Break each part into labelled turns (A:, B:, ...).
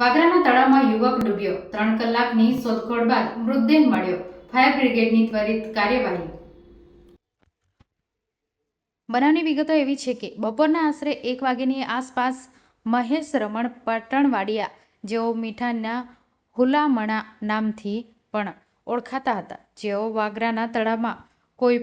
A: વાગરાના તળાવમાં યુવક ડૂબ્યો. ત્રણ કલાકની શોધખોળ બાદ મૃતદેહ મળ્યો. ફાયર બ્રિગેડની ત્વરિત કાર્યવાહી. બનાવની વિગતો એવી છે કે, બપોરના આશરે એક વાગ્યાની આસપાસ મહેશ રમણ પટણવાડિયા જેઓ મીઠાના હુલામણા નામથી પણ ઓળખાતા હતા. જેઓ વાગરાના તળાવમાં કોઈ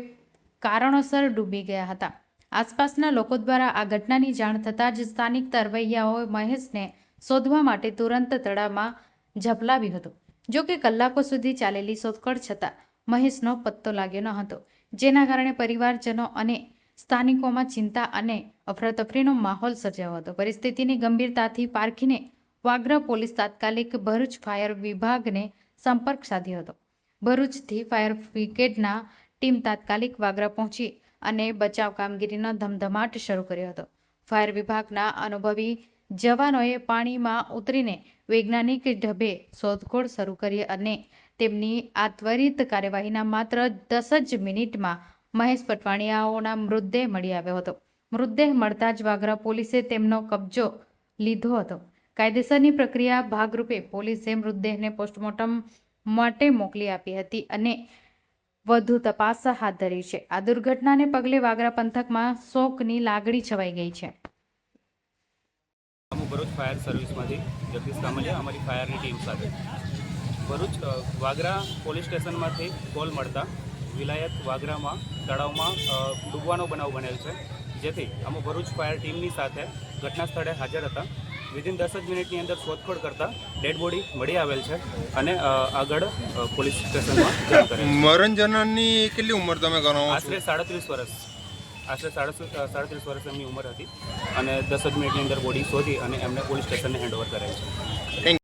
A: કારણોસર ડૂબી ગયા હતા. આસપાસના લોકો દ્વારા આ ઘટનાની જાણ થતાં જ સ્થાનિક તરવૈયાઓએ મહેશને શોધવા માટે તુરંત તળાવમાં ઝપલાવ્યું હતું. જો કલાકો સુધી ચાલેલી શોધખોળ છતાં મહેશનો પત્તો લાગ્યો ન હતો, જેના કારણે પરિવારજનો અને સ્થાનિકોમાં ચિંતા અને અફરાતફરીનો માહોલ સર્જાયો હતો. પરિસ્થિતિની ગંભીરતાથી પારખીને વાગ્રા પોલીસ તાત્કાલિક ભરૂચ ફાયર વિભાગને સંપર્ક સાધ્યો હતો. ભરૂચથી ફાયર બ્રિગેડના ટીમ તાત્કાલિક વાગરા પહોંચી અને બચાવ કામગીરીનો ધમધમાટ શરૂ કર્યો હતો. ફાયર વિભાગના અનુભવી જવાનોએ પાણીમાં ઉતરીને વૈજ્ઞાનિક ઢબે શોધખોળ શરૂ કરી અને તેમની આ ત્વરિત કાર્યવાહીના માત્ર દસ જ મિનિટમાં મહેશ પટવાણિયાઓના મૃતદેહ મળી આવ્યો હતો. મૃતદેહ મળતા જ વાગરા પોલીસે તેમનો કબજો લીધો હતો. કાયદેસરની પ્રક્રિયા ભાગરૂપે પોલીસે મૃતદેહને પોસ્ટમોર્ટમ માટે મોકલી આપી હતી અને વધુ તપાસ હાથ ધરી છે. આ દુર્ઘટનાને પગલે વાગરા પંથકમાં શોકની લાગણી છવાઈ ગઈ છે.
B: ભરૂચ ફાયર સર્વિસમાંથી જગદીશ કામલિયા અમારી ફાયરની ટીમ સાથે. ભરૂચ વાગરા પોલીસ સ્ટેશનમાંથી કોલ મળતા વિલાયત વાગરામાં તળાવમાં ડૂબવાનો બનાવ બનેલ છે. જેથી અમે ભરૂચ ફાયર ટીમની સાથે ઘટના સ્થળે હાજર હતા. વિધિન દસ જ મિનિટની અંદર શોધખોળ કરતા ડેડ બોડી મળી આવેલ છે અને આગળ પોલીસ સ્ટેશનમાં
C: મરણ જનારની કેટલી ઉંમર તમે ગણાવો
B: આશરે સાડત્રીસ વર્ષ. આશરે સાડા સાડત્રીસ વર્ષ એમની ઉંમર હતી અને દસ જ મિનિટની અંદર બોડી શોધી અને એમને પોલીસ સ્ટેશનને હેન્ડઓવર કરેલ છે.